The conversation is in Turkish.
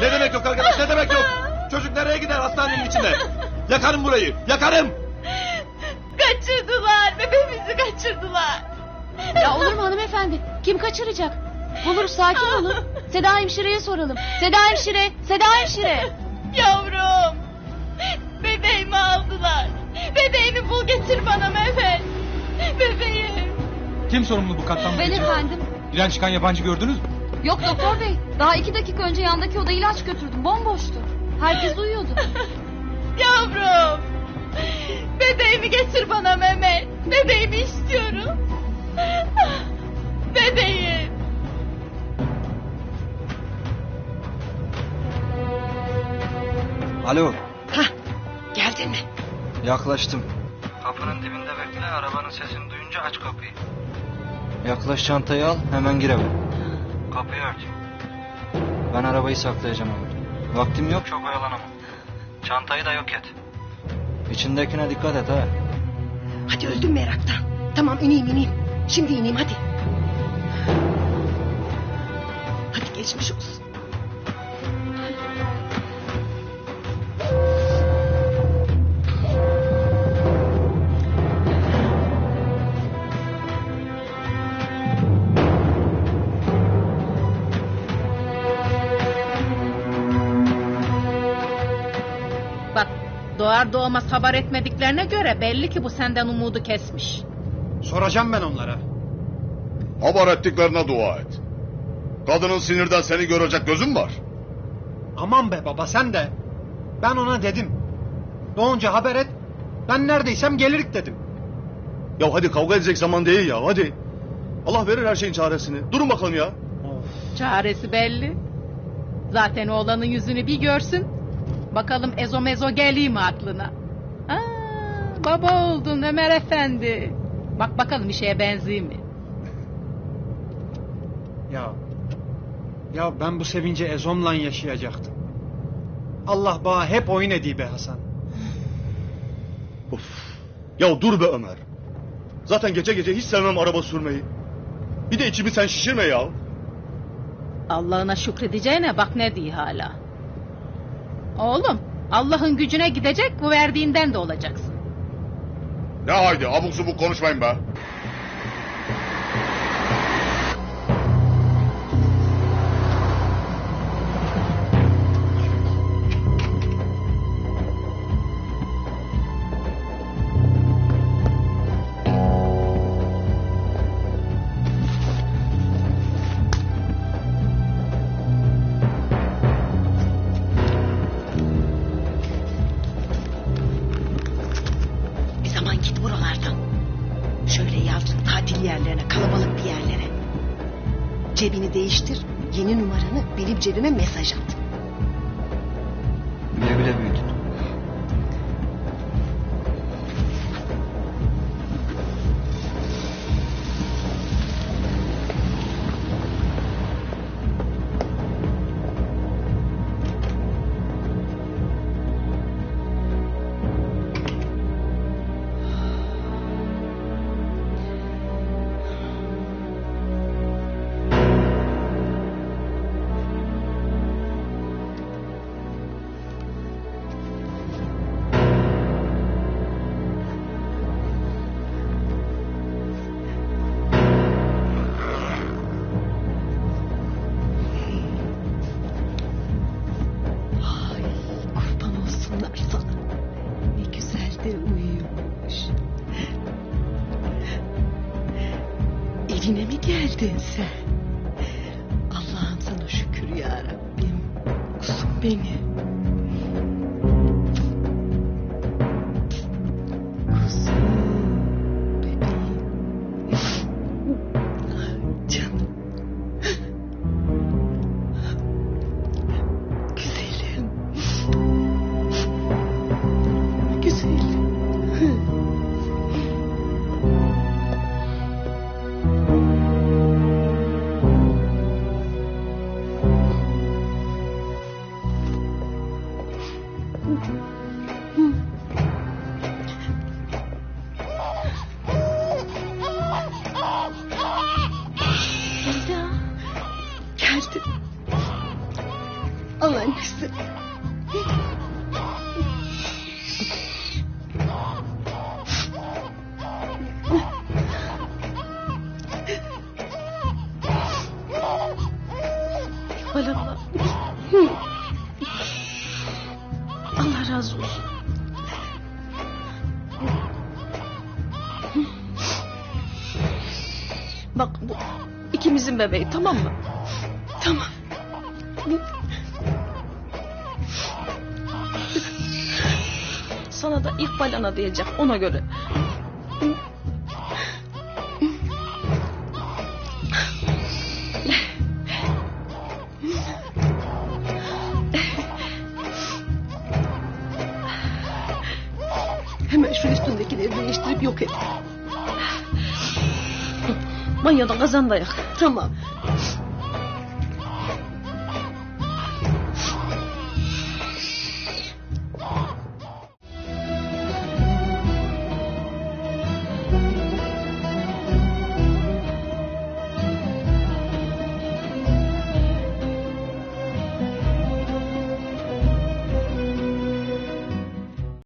Ne demek yok arkadaş ne demek yok? Çocuk nereye gider hastanenin içinde? Yakarım burayı yakarım. Kaçırdılar. Bebeğimizi kaçırdılar. Ya olur mu hanımefendi? Kim kaçıracak? Buluruz sakin olun. Seda hemşireye soralım. Seda hemşire, Seda hemşire. Yavrum. Bebeğimi aldılar. Bebeğimi bul getir bana Mehmet. Bebeğim. Kim sorumlu bu katlanma Ben efendim. Giren çıkan yabancı gördünüz mü? Yok doktor bey. Daha iki dakika önce yandaki oda ilaç götürdüm. Bomboştu. Herkes uyuyordu. Yavrum. Bebeğimi getir bana Mehmet. Bebeğimi istiyorum. Bebeğim. Alo, Hah, geldin mi? yaklaştım. Kapının dibinde bekle, arabanın sesini duyunca aç kapıyı. Yaklaş çantayı al, hemen gir eve. Kapıyı ört. Ben arabayı saklayacağım eve. Vaktim yok, çok oyalanamam. Çantayı da yok et. İçindekine dikkat et ha. Hadi öldüm meraktan. Tamam ineyim ineyim. Şimdi ineyim hadi. Hadi geçmiş olsun. Doğar doğmaz haber etmediklerine göre belli ki bu senden umudu kesmiş. Soracağım ben onlara. Haber ettiklerine dua et. Kadının sinirden seni görecek gözün var. Aman be baba sen de. Ben ona dedim. Doğunca haber et. Ben neredeysem gelirik dedim. Ya hadi kavga edecek zaman değil ya hadi. Allah verir her şeyin çaresini. Durun bakalım ya. Çaresi belli. Zaten oğlanın yüzünü bir görsün. Bakalım ezo mezo geliyor mi aklına? Aa, baba oldun Ömer Efendi. Bak bakalım işe benziyor mi? Ya. Ya ben bu sevince ezomla yaşayacaktım. Allah bana hep oyun ediyor be Hasan. Of. Ya dur be Ömer. Zaten gece gece hiç sevmem araba sürmeyi. Bir de içimi sen şişirme ya. Allah'ına şükredeceğine bak ne diyor hala. Oğlum Allah'ın gücüne gidecek bu verdiğinden de olacaksın. Ne haydi abuk subuk konuşmayın be. Kalabalık bir yerlere. Cebini değiştir, yeni numaranı benim cebime mesaj at. Güle güle büyüdün. Evine mi geldin sen? Allah'ım sana şükür ya Rabbim. Kuzum benim. Seda. Geldin. Al annesi. Bak bu ikimizin bebeği tamam mı? Tamam. Sana da İkbal ana diyecek ona göre. Hemen şu üstündekileri değiştirip yok et. Banyodan kazan dayak. Tamam.